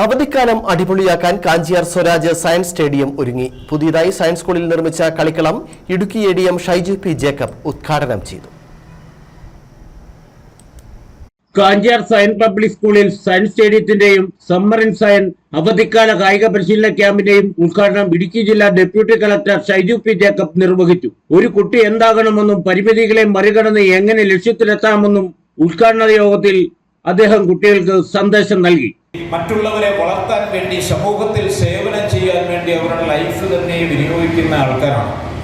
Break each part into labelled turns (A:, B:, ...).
A: അവധിക്കാലം അടിപൊളിയാക്കാൻ Kanchiyar Swaraj science stadium ഒരുങ്ങി. പുതിയതായി സയൻസ് സ്കൂളിൽ നിർമ്മിച്ച കളിക്കളം Idukki A D M Shaiju P Jacob ഉദ്ഘാടനം ചെയ്തു.
B: കാഞ്ചിയാർ സയൻസ് പബ്ലിക് സ്കൂളിൽ സയൻസ് സ്റ്റേഡിയത്തിന്റെയും സമ്മർ ഇൻ സയൻ അവധിക്കാല കായിക പരിശീലന ക്യാമ്പിന്റെയും ഉദ്ഘാടനം ഇടുക്കി ജില്ലാ deputy collector Shaiju P Jacob നിർവഹിച്ചു. ഒരു കുട്ടി എന്താകണമെന്നും പരിമിതികളെ മറികടന്ന് എങ്ങനെ ലക്ഷ്യത്തിലെത്താമെന്നും ഉദ്ഘാടന യോഗത്തിൽ അദ്ദേഹം കുട്ടികൾക്ക് സന്ദേശം നൽകി.
C: മറ്റുള്ളവരെ വളർത്താൻ വേണ്ടി സമൂഹത്തിൽ സേവനം ചെയ്യാൻ വേണ്ടി അവരുടെ ലൈഫ് തന്നെ വിനിയോഗിക്കുന്ന ആൾക്കാരാണ്.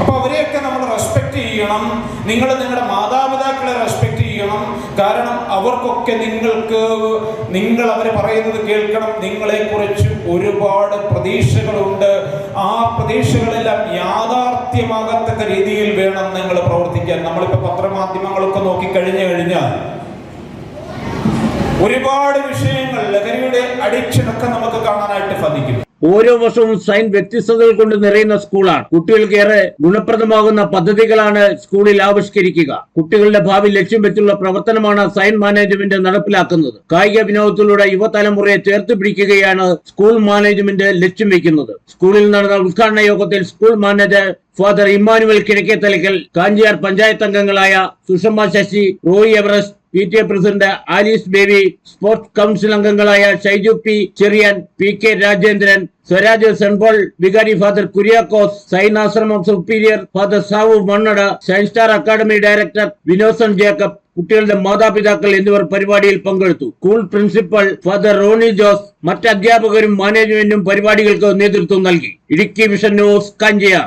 C: അപ്പോൾ അവരെയൊക്കെ നമ്മൾ റെസ്പെക്ട് ചെയ്യണം. നിങ്ങൾ നിങ്ങളുടെ മാതാപിതാക്കളെ റെസ്പെക്ട് ചെയ്യണം. കാരണം അവർക്കൊക്കെ നിങ്ങൾക്ക് നിങ്ങൾ അവർ പറയുന്നത് കേൾക്കണം. നിങ്ങളെക്കുറിച്ച് ഒരുപാട് പ്രതീക്ഷകളുണ്ട്. ആ പ്രതീക്ഷകളെല്ലാം യാഥാർത്ഥ്യമാകത്തക്ക രീതിയിൽ വേണം നിങ്ങൾ പ്രവർത്തിക്കാൻ. നമ്മളിപ്പോൾ പത്രമാധ്യമങ്ങളൊക്കെ നോക്കിക്കഴിഞ്ഞു കഴിഞ്ഞാൽ ഒരുപാട് വിഷയങ്ങൾ ലഹരിയുടെ അഡിക്ഷൻ ഒക്കെ നമുക്ക് കാണാനായിട്ട് സാധിക്കും.
B: ഓരോ വർഷവും സൈൻ വ്യത്യസ്തതകൾ കൊണ്ട് നിറയുന്ന സ്കൂളാണ്. കുട്ടികൾക്ക് ഏറെ ഗുണപ്രദമാകുന്ന പദ്ധതികളാണ് സ്കൂളിൽ ആവിഷ്കരിക്കുക. കുട്ടികളുടെ ഭാവി ലക്ഷ്യം വെച്ചുള്ള പ്രവർത്തനമാണ് സൈൻ മാനേജ്മെന്റ് നടപ്പിലാക്കുന്നത്. കായിക വിനോദത്തിലൂടെ യുവതലമുറയെ ചേർത്ത് പിടിക്കുകയാണ് സ്കൂൾ മാനേജ്മെന്റ് ലക്ഷ്യം വെക്കുന്നത്. സ്കൂളിൽ നടന്ന ഉദ്ഘാടന യോഗത്തിൽ സ്കൂൾ മാനേജർ ഫാദർ ഇമ്മാനുവൽ കിഴക്കേ തലക്കൽ കാഞ്ചിയാർ പഞ്ചായത്ത് അംഗങ്ങളായ Sushama Sasi Roy Everest P T A president Alice Baby sports council അംഗങ്ങളായ Shaiju P Cherian P K Rajendran Swaraj saint Paul വികാരി father Kuriakose Sainashramam superior father Savu Mannada science star academy director Vinosan Jacob കുട്ടികളുടെ മാതാപിതാക്കൾ എന്നിവർ പരിപാടിയിൽ പങ്കെടുത്തു. School principal father Roni Jose മറ്റ് അധ്യാപകരും മാനേജ്മെന്റും പരിപാടികൾക്ക് നേതൃത്വം നൽകി. Idukki vision news Kanchiyar